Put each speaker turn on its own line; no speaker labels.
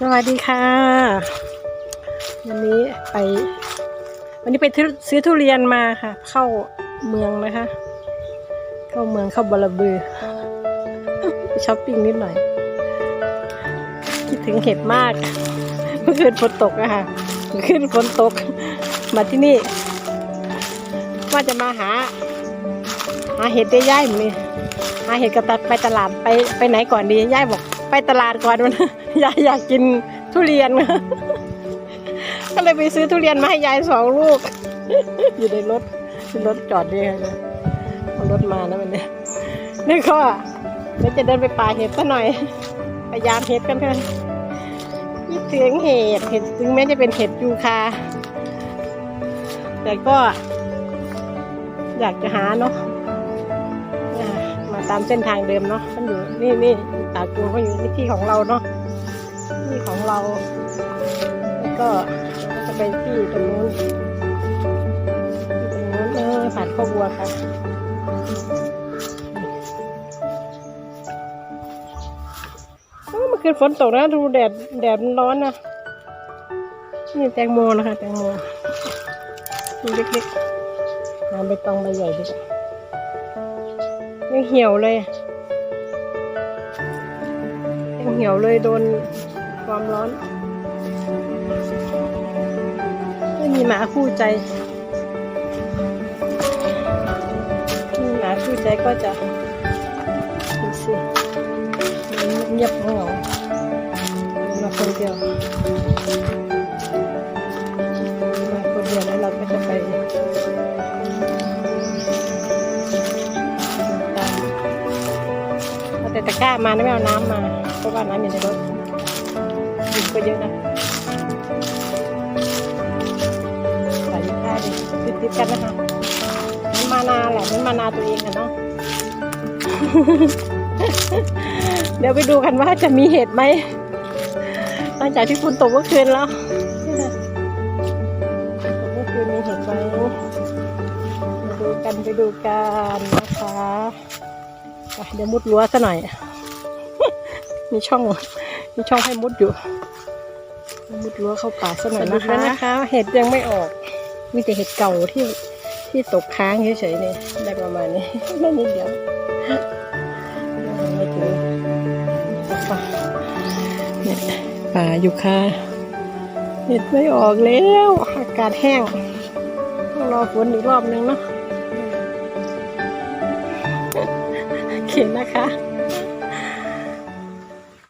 สวัสดีค่ะ วันนี้ไป วันนี้ไปซื้อทุเรียนมาค่ะ เข้าเมืองนะคะ เข้าเมืองเข้าบลบือช้อปปิ้งนิดหน่อย คิดถึงเห็ดมาก เมื่อคืนฝนตกอะค่ะเมื่อคืนฝนตก มาที่นี่ ว่าจะมาหา หาเห็ดได้ย่ายมดเลยหาเห็ดกับตัดไปตลาดไปไปไหนก่อนดีย่ายบอก ไปตลาดก่อนวันยายอยากกินทุเรียน ก็เลยไปซื้อทุเรียนมาให้ยายสองลูก อยู่ในรถรถจอดดีค่ะเอารถมาแล้วมันเนี่ยนี่ก็เดี๋ยวจะเดินไปป่าเห็ดซะหน่อยพยายามเห็ดกันเถอะคิดถึงเห็ดเห็ดถึงแม้จะเป็นเห็ดยูคาแต่ก็ อยากจะหาเนาะ ตามเส้นทางเดิมเนาะมันอยู่นี่นี่ตาจูเขาอยู่ในที่ของเราเนาะที่ของเรา แล้วก็จะไปที่ตรงนู้นที่ตรงนู้นเออผ่านข้าวบัวค่ะโอ้เมื่อคืนฝนตกนะดูแดดแดดมันร้อนนะนี่แตงโมนะคะแตงโมนี่เล็กๆน้ำใบตองใบใหญ่ดิยั งเหี่ยวเลย ยังเหี่ยวเลยโดนความร้อน ไม่มีหมาคู่ใจมีหมาคู่ใจก็จะดูสิเงียบเหงามาคนเดียว ต่ตะกร้ามานะไม่เอาน้ำมา เพราะว่าน้ำอยู่ในรถดินก็เยอะนะใส่ข้าวดิติดติดๆกันนะคะมันมานาแหละมันมานาตัวเองอะเนาะ เดี๋ยวไปดูกันว่าจะมีเห็ดไหมหลังจากที่ฝนตกเมื่อคืนแล้วตกเมื่อคืนมีเห็ดไหมไปดูกันไปดูกันนะคะ เดี๋ยวมุดรั้วซะหน่อย มีช่อง มีช่องให้มุดอยู่ มุดรั้วเข้าป่าซะหน่อยนะคะนะคะ เห็ดยังไม่ออก มีแต่เห็ดเก่าที่ที่ตกค้างเฉยๆเนี่ยได้ประมาณนี้ไม่นิดเดียวไม่ถึงป่าเนี่ยป่าอยู่ค่ะเห็ดไม่ออกแล้ว อากาศแห้งต้องรอฝนอีกรอบนึงเนาะ เคนะคะ